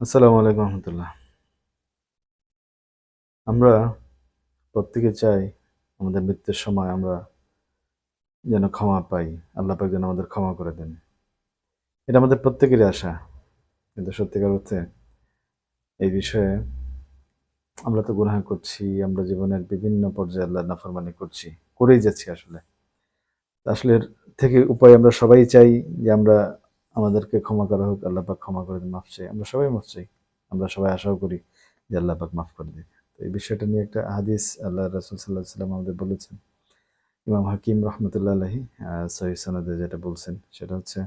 আসসালামু আলাইকুম রহমতুল্লাহ। আমরা প্রত্যেকে চাই আমাদের মৃত্যুর সময় আমরা যেন ক্ষমা পাই। আল্লাহ পাক যেন আমাদের ক্ষমা করে দেন। এটা আমাদের প্রত্যেকেরই আশা। কিন্তু সত্যিকার অর্থে এই বিষয়ে আমরা তো গুনাহ করছি, আমরা জীবনের বিভিন্ন পর্যায়ে আল্লাহ নাফরমানি করছি, করেই যাচ্ছি আসলে। আসলে থেকে উপায় আমরা সবাই চাই যে আমরা আমাদেরকে ক্ষমা করা হোক, আল্লাহ পাক ক্ষমা করে দিন, মাফ চাই। আমরা সবাই মাফ চাই। আমরা সবাই আশাও করি যে আল্লাহ পাক মাফ করে দিন তো এই বিষয়টা নিয়ে একটা হাদিস আল্লাহ রসুল সাল্লাহ সাল্লাম আমাদের বলেছেন। ইমাম হাকিম রহমতুল্লাহ আলহি সহি সনদে যেটা বলছেন, সেটা হচ্ছে,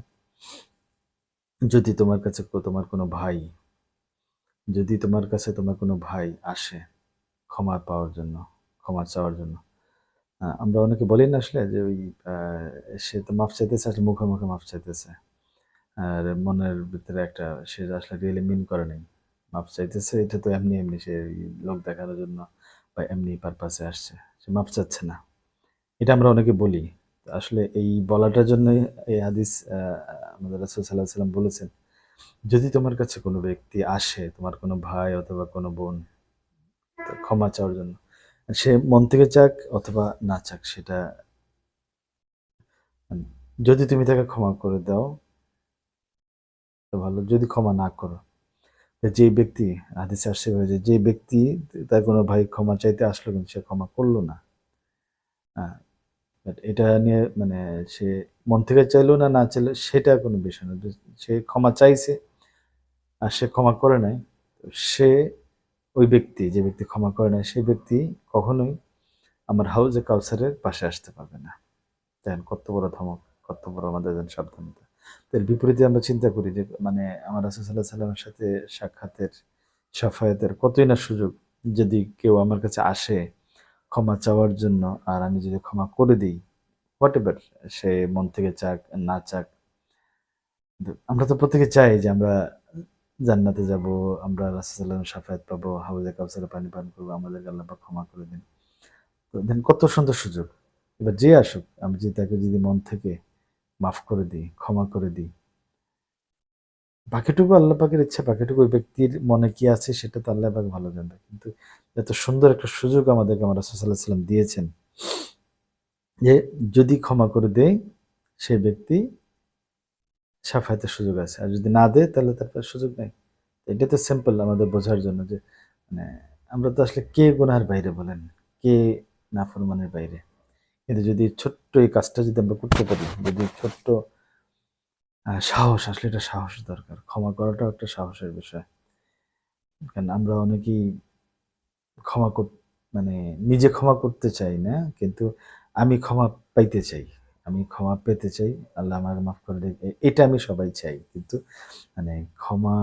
যদি তোমার কাছে তোমার কোনো ভাই, যদি তোমার কাছে তোমার কোনো ভাই আসে ক্ষমা পাওয়ার জন্য, ক্ষমা চাওয়ার জন্য আমরা অনেকে বলি না আসলে যে ওই সে তো মাফ চাইতেছে, আসলে মুখে মুখে মাফ চাইতেছে। আর মনের ভিতরে একটা সে আসলে রিয়েলি মিন করে নাই। মাপ চাইতেছে, এটা তো এমনি এমনি সে লোক দেখানোর জন্য বা এমনি পারপাসে আসছে। সে মাপ চাচ্ছে না। এটা আমরা অনেকে বলি। আসলে এই বলাটার জন্য এই হাদিস আমাদের রাসূল সাল্লাহ সাল্লাম বলেছেন, যদি তোমার কাছে কোনো ব্যক্তি আসে, তোমার কোনো ভাই অথবা কোনো বোন ক্ষমা চাওয়ার জন্য, সে মন থেকে চাক অথবা না চাক, সেটা মানে যদি তুমি তাকে ক্ষমা করে দাও ভালো, যদি ক্ষমা না করো। যে ব্যক্তি, হাদিসে আসছে যে যে ব্যক্তি তার কোনো ভাই ক্ষমা চাইতে আসলো কিন্তু সে ক্ষমা করল না। হ্যাঁ এটা নিয়ে মানে সে মন থেকে চাইলো না না চাইলো সেটা কোনো বিষয় না। সে ক্ষমা চাইছে আর সে ক্ষমা করে নাই। সে, ওই ব্যক্তি, যে ব্যক্তি ক্ষমা করে নাই, সেই ব্যক্তি কখনোই আমার হাউজে কাউসারের পাশে আসতে পারবে না। দেখেন কত বড় ধমক, কত বড় আমাদের সাবধানতা। এর বিপরীতে আমরা চিন্তা করি যে মানে আমার রাসুসাল্লাহ সাল্লামের সাথে সাক্ষাতের, সাফায়াতের কতই না সুযোগ যদি কেউ আমার কাছে আসে ক্ষমা চাওয়ার জন্য আর আমি যদি ক্ষমা করে দিই হোয়াট এভার সে মন থেকে চাক না চাক। আমরা তো প্রত্যেকে চাই যে আমরা জান্নাতে যাব, আমরা রাসুসাল্লাম সাফায়াত পাবো হাউজে কাউসারে পানি পান করব, আমাদের আল্লাহ ক্ষমা করে দিন। তো দেন কত সুন্দর সুযোগ। এবার যে আসুক, আমি যদি তাকে যদি মন থেকে মাফ করে দিই, ক্ষমা করে দিই। বাকিটুকু আল্লাহ পাকের ইচ্ছা, বাকিটুকু ওই ব্যক্তির মনে কি আছে সেটা তো আল্লাহ পাক ভালো জানবে। কিন্তু এত সুন্দর একটা সুযোগ আমাদেরকে আমার রাসুসাল্লাহ সাল্লাম দিয়েছেন যে যদি ক্ষমা করে দেয় সে ব্যক্তি সাফাইতের সুযোগ আছে। আর যদি না দেয়, তাহলে তার সুযোগ নেই। এটা তো সিম্পল আমাদের বোঝার জন্য যে মানে আমরা তো আসলে কে গুনার বাইরে বলেন? কে নাফরমানের বাইরে? কিন্তু যদি ছোট্ট এই কাজটা যদি আমরা করতে পারি, যদি ছোট্ট সাহস, আসলে এটা সাহস দরকার। ক্ষমা করাটাও একটা সাহসের বিষয়। কারণ আমরা অনেকেই ক্ষমা কর মানে নিজে ক্ষমা করতে চাই না, কিন্তু আমি ক্ষমা পাইতে চাই। আমি ক্ষমা পেতে চাই। আল্লাহ আমার মাফ করে দেখ এটা আমি সবাই চাই। কিন্তু মানে ক্ষমা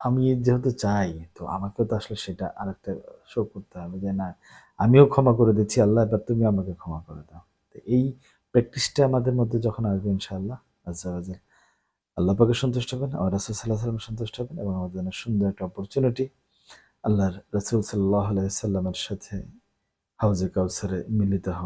আমি যেহেতু চাই, তো আমাকে তো আসলে সেটা আরেকটা শো করতে হবে যে না, আমিও ক্ষমা করে দিচ্ছি, আল্লাহ এবার তুমি আমাকে ক্ষমা করে দাও। তো এই প্র্যাকটিসটা আমাদের মধ্যে যখন আসবে ইনশাআল্লাহ আজ্জা আজ্জা আল্লাহ পাকে সন্তুষ্ট হবেন, আমার রাসুল সাল্লাহ সাল্লাম সন্তুষ্ট হবেন এবং আমাদের জন্য সুন্দর একটা অপরচুনিটি আল্লাহর রাসুল সাল্লাহ আলাইসাল্লামের সাথে হাউজে কাউসারে মিলিত হওয়া।